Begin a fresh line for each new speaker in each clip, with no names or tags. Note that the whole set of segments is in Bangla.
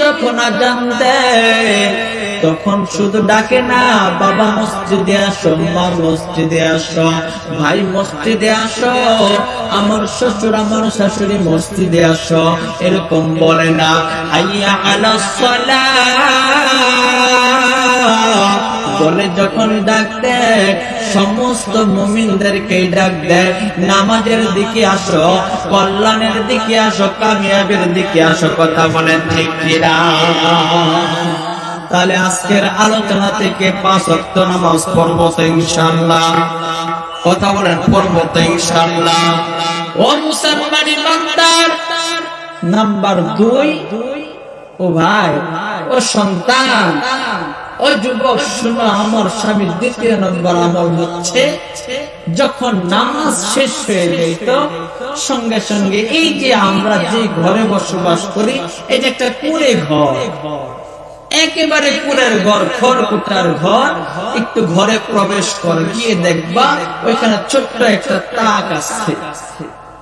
যখন আজান দেয়, তখন শুধু ডাকে না, বাবা মসজিদে আসো, মা মসজিদে আসো, ভাই মসজিদে আসো, আমার শ্বশুর, আমার শাশুড়ি মসজিদে আসো, এরকম বলে না, আইয়া আলা বলে যখন ডাক দেয়, সমস্ত মুমিনদেরকে ডাক দেয়, নামাজের দিকে আসো, কল্যাণের দিকে আসো, কামিয়াবের দিকে আসো, কথা বলেন ঠিক তাহলে আজকের আলোচনা থেকে পাঁচ অক্ট নামাজ পড়ব তো ইনশাল্লাহ কথা বলেন, পড়ব তো ইনশাল্লাহ ও মুসলমানি বান্দার নাম্বার দুই, ও ভাই ও সন্তান, ও যুবক আমার স্বামীর দ্বিতীয় নম্বর আমল হচ্ছে, যখন নামাজ শেষ হয়ে যেত, সঙ্গে সঙ্গে এই যে আমরা যে ঘরে বসবাস করি যে একটা কুড়ে ঘর, একেবারে কুড়ের ঘর, খড়কুটার ঘর, একটু ঘরে প্রবেশ করে, গিয়ে দেখবা ওইখানে ছোট্ট একটা তাক আছে।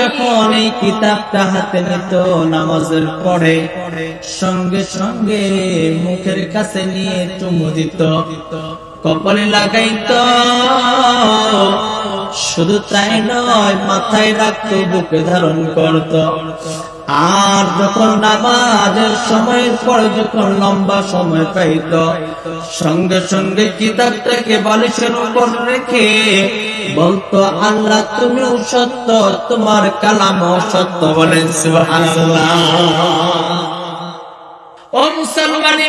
যখন এই কিতাবটা হাতে নিত, নামাজের পরে সঙ্গে সঙ্গে মুখের কাছে নিয়ে চুমু দিত, কপালে লাগাইত শুধু তাই নয়, মাথায় রাখতো বুকে ধারণ করত। আর যখন নামাজের সময়ের পর যখন লম্বা সময় পাইত, সঙ্গে সঙ্গে কিতাবটাকে বালিশের উপর রেখে বলতো, আল্লাহ তুমি সত্য, তোমার কালাম সত্য।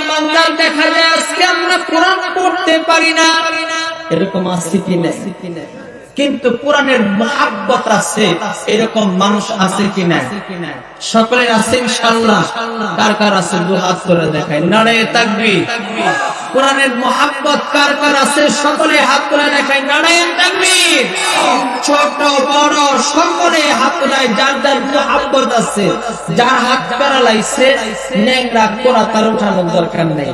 বান্দার দেখা যায় আজকে আমরা কোরআন পড়তে পারি না। এরকম আছে কি না কিন্তু কোরআনের মহাব্বত আছে, এরকম মানুষ আছে কি না সকলের আছে ইনশাআল্লাহ। কার কার আছে? দু হাত করে দেখায় নারে তাকবি কোরআনের মহাব্বত কার কার আছে? সকলে হাত করে দেখায় নারায়ণ তাকবি ছোট, বড়, সকলে হাত তোলায়। যার যার মহাব্বত আছে, যার হাত প্যারালাইছে ন্যাংরা কোরআন তার উঠানোর দরকার নেই।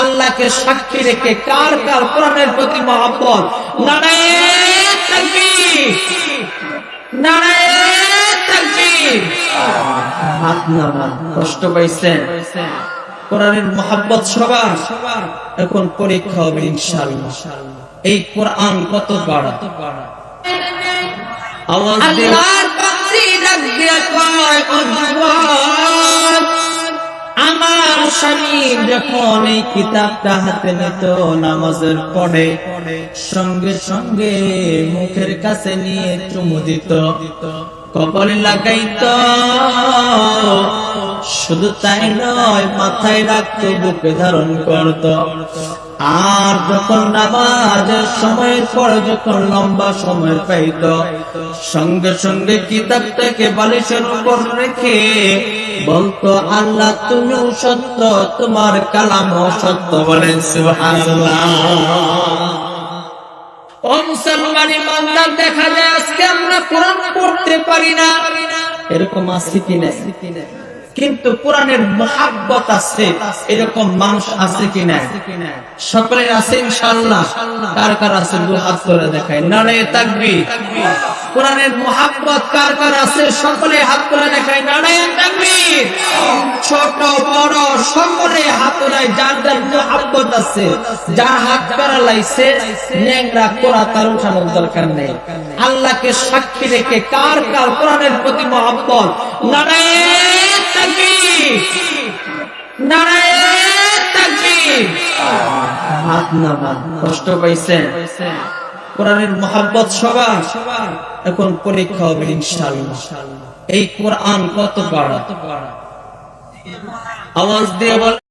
আল্লাহকে সাক্ষী রেখে কার কার কোরআনের প্রতি মহাব্বত? নারায়ণ হাত নামান কষ্ট পাইছেন কোরআনের মহাব্বত সবার। এখন পরীক্ষা হবে ইনশাআল্লাহ। এই কোরআন কত বড় আওয়াজ যখন এই কিতাবটা হাতে নিত, নামাজের সঙ্গে সঙ্গে মুখের কাছে নিয়ে চুমু দিত কপালে লাগাইত। শুধু তাই নয়, মাথায় রাখতো, বুকে ধারণ করত। আর যখন নামাজের সময়ের পর যখন লম্বা সময় পাইত, সঙ্গে সঙ্গে কিতাবটাকে বালিশের উপর রেখে বলতো আল্লাহ, তুমিও সত্য, তোমার কালাম সত্য।
বান্দার দেখা যায়, আজকে আমরা কোরআন পড়তে পারি না।
এরকম কিন্তু কোরআনের মহাব্বত আছে, এরকম মানুষ আছে কি না সকলের আছে ইনশাআল্লাহ। কার কার আছে দু হাত দেখায় তাকবি কোরআনের মহাব্বত কার কার আছে, সকলে হাত করে দেখায় সকলে হাত তোলায় যার যার মহাব্বত আছে, যার হাত প্যারালাইছে ন্যাংরা কোরআন তার উঠানোর দরকার নেই। আল্লাহকে সাক্ষী রেখে কার কার কোরআনের প্রতি সবার। এখন পরীক্ষা হবে এই কোরআন কত বড়? আওয়াজ দিয়ে বল।